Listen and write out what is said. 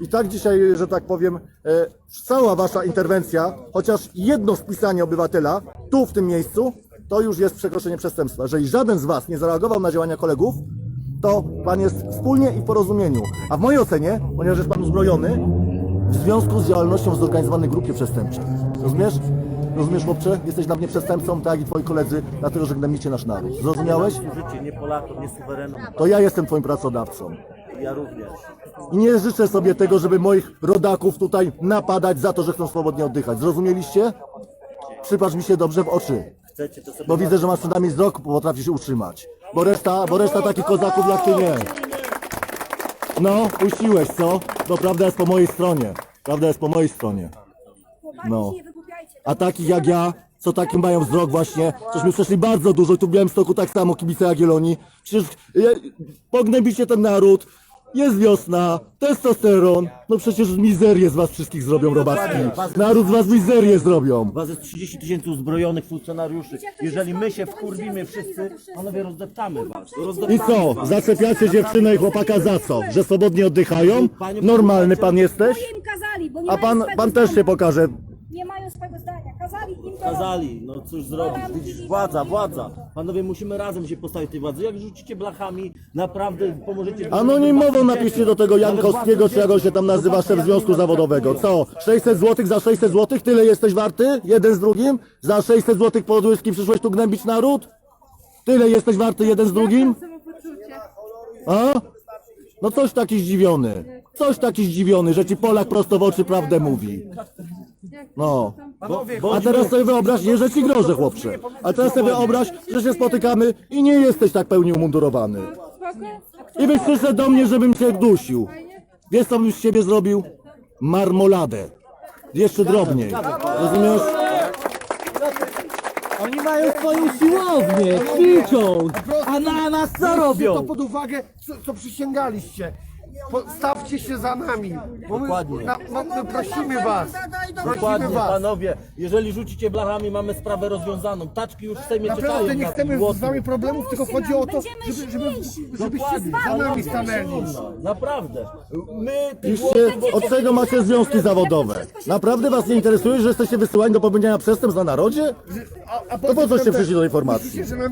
I tak dzisiaj, że tak powiem, e, cała wasza interwencja, chociaż jedno spisanie obywatela tu w tym miejscu, to już jest przekroczenie przestępstwa. Jeżeli żaden z was nie zareagował na działania kolegów, to pan jest wspólnie i w porozumieniu. A w mojej ocenie, ponieważ jest pan uzbrojony, w związku z działalnością w zorganizowanej grupie przestępczej. Rozumiesz? Rozumiesz, chłopcze? Jesteś dla mnie przestępcą, tak jak i twoi koledzy, dlatego że gnębicie nasz naród. Zrozumiałeś? Życie nie Polakom, nie suwerenom. To ja jestem twoim pracodawcą. Ja również. I nie życzę sobie tego, żeby moich rodaków tutaj napadać za to, że chcą swobodnie oddychać. Zrozumieliście? Przypatrz mi się dobrze w oczy. Chcecie to sobie... Bo widzę, że masz przynajmniej wzrok, potrafisz utrzymać. Bo reszta, bo reszta takich kozaków jak ty nie. No, puściłeś, co? To prawda jest po mojej stronie. Prawda jest po mojej stronie. No. A takich jak ja, co takim mają wzrok właśnie, żeśmy przeszli bardzo dużo i tu w Białymstoku tak samo kibice Jagiellonii. Przecież e, pognębicie ten naród, jest wiosna, testosteron, no przecież mizerię z was wszystkich zrobią robacki. Naród z was mizerię zrobią. Was jest 30 tysięcy uzbrojonych funkcjonariuszy. Jeżeli my się wkurwimy wszyscy, panowie rozdeptamy was. I co? Zaczepiacie dziewczynę i chłopaka za co? Że swobodnie oddychają? Normalny pan jesteś? Bo im kazali, bo nie A mają pan, swego pan też się pokaże. Nie mają swego zdania. Kazali im to Kazali, no cóż zrobić, widzisz, władza, władza. Panowie, musimy razem się postawić tej władzy. Jak rzucicie blachami, naprawdę pomożecie... Anonimowo napiszcie do tego Jankowskiego, czy jak on się tam nazywa, szef związku zawodowego. Co? 600 zł za 600 zł? Tyle jesteś warty? Jeden z drugim? Za 600 zł podłyski przyszłeś tu gnębić naród? Tyle jesteś warty jeden z drugim? A? No coś taki zdziwiony. Coś taki zdziwiony, że ci Polak prosto w oczy prawdę mówi. No. A teraz sobie wyobraź, nie, że ci grożę, chłopcze. A teraz sobie wyobraź, że się spotykamy i nie jesteś tak pełni umundurowany. I byś przyszedł do mnie, żebym cię dusił. Wiesz, co bym z ciebie zrobił? Marmoladę. Jeszcze drobniej. Rozumiesz? Oni mają swoją siłownię, ćwiczą, a na nas co to robią? pod uwagę, co, co przysięgaliście. Po- Stawcie się za nami, bo my, Dokładnie. na, no, my prosimy was. Prosimy Dokładnie, was. panowie. Jeżeli rzucicie blachami, mamy sprawę rozwiązaną. Taczki już w Sejmie czekają Naprawdę nie na chcemy z wami problemów, tylko chodzi o to, żeby, żeby, żebyście za nami stanęli. Naprawdę. My tych Piszcie, od czego macie związki zawodowe? Naprawdę was nie interesuje, że jesteście wysyłani do popełniania przestępstw na narodzie? A, a To po coście względem- przyszli do informacji? Myślicie, że my